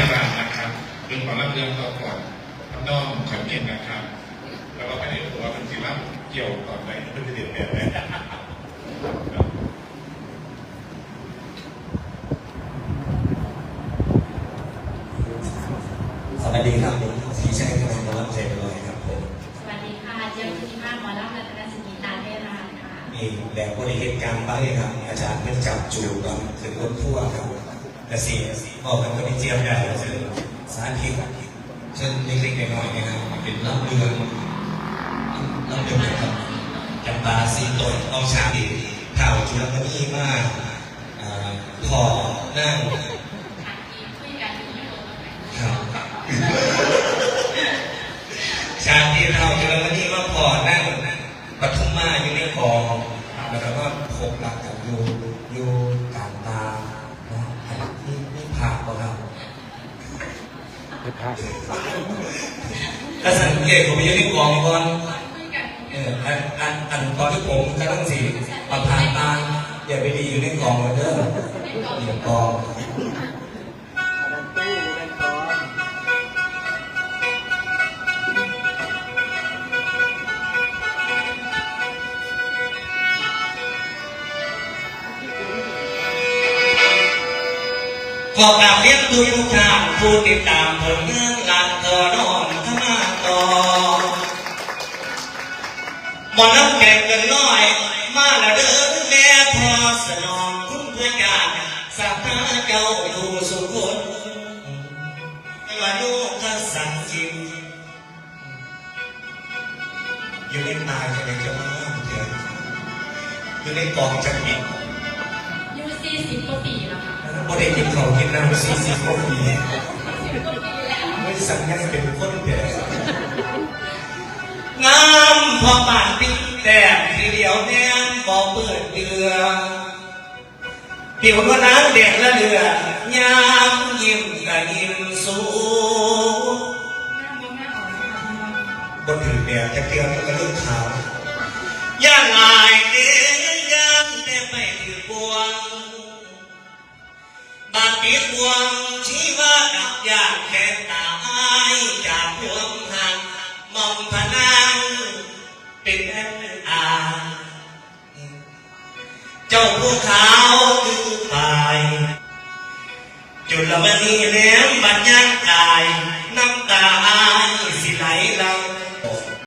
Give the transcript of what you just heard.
คือขอรับเรื่องต่อก่อนทำนองขอนเกียนนะครับ แล้วก็ไม่ได้บอกว่าเป็นศิลปะเกี่ยวก่อนไหนเป็นจะเด็ดแบบไหนสวัสดีครับผมสีชัยกำลังรับเจริญเลยครับผมสวัสดีค่ะเจียวชุติมาหมอรักรัตนสกิตาเทราค่ะมีแบบบริเหตุการณ์บ้างครับอาจารย์เพิ่งจับจูตอนถึงรถทั่วร์ครับ แต่สีบอกกันก็ไม่เจียมได้เชิญสาธิตเชิญเล็กๆน้อยๆนะครับเป็นรับเรืองรับเรือนครับจำปาสีตนเอาชาดีข่าวจุลมณีมากพอนั่งชาติที่เราเจอวันนี้ว่าพอนั่งปทุมมาอยู่ในกองแล้วก็พบหลักกับอยู่อยู่กางตา นี่ผ่าก็ครับไม่พลาดถ้าสังเกตผมอยู่ในกองก่อนคุยกันเอออันอันอันตอนที่ผมกำลังสีประผ่านตาอย่าไปดีอยู่ในกองเหมือนเดิมอยู่ในกอง ขอกราบเรียนทุกท่านผู้ติดตามผลงานหลานต่อนอมขมาต่อมอน้ำแก่กันน้อย มาละเดินแม่พอสนองคุณเพื่อการสักหาเจ้าอยู่สุขคนว่าลูกถ้าสั่งจิมอยู่ในตายจะได้จะมาเถอะอยู่ในกองจะปิด ยูซีสิบกว่าปีแล้วค่ะบ่ได้กินของกินน้ำสี่สิบกว่าปีสิบกว่าปีแล้วไม่สั่งยังเป็นคนแก่งามพอบ้านปิ๊กแต่ทีเดียวแนมบอกเปิดเดือผิวก็น้ำเด็กละเดือยามยิ้มก็ยิ้มสูงหน้าบ่หน้าอ่อนนะคะพี่น้องบนถือแดดจะเกลือมันก็เรื่องขาวย่างอายเดียย่างแต่ไม่ถือปวงบาด ปีดวงชีวาดับยากแค่ตายจากพวงหันมองพนังเป็นแอนอาเจ้าผู้ขาวคือตายจุลมณีแหลมบัญญัติกายน้ำตาอสิไหลลัง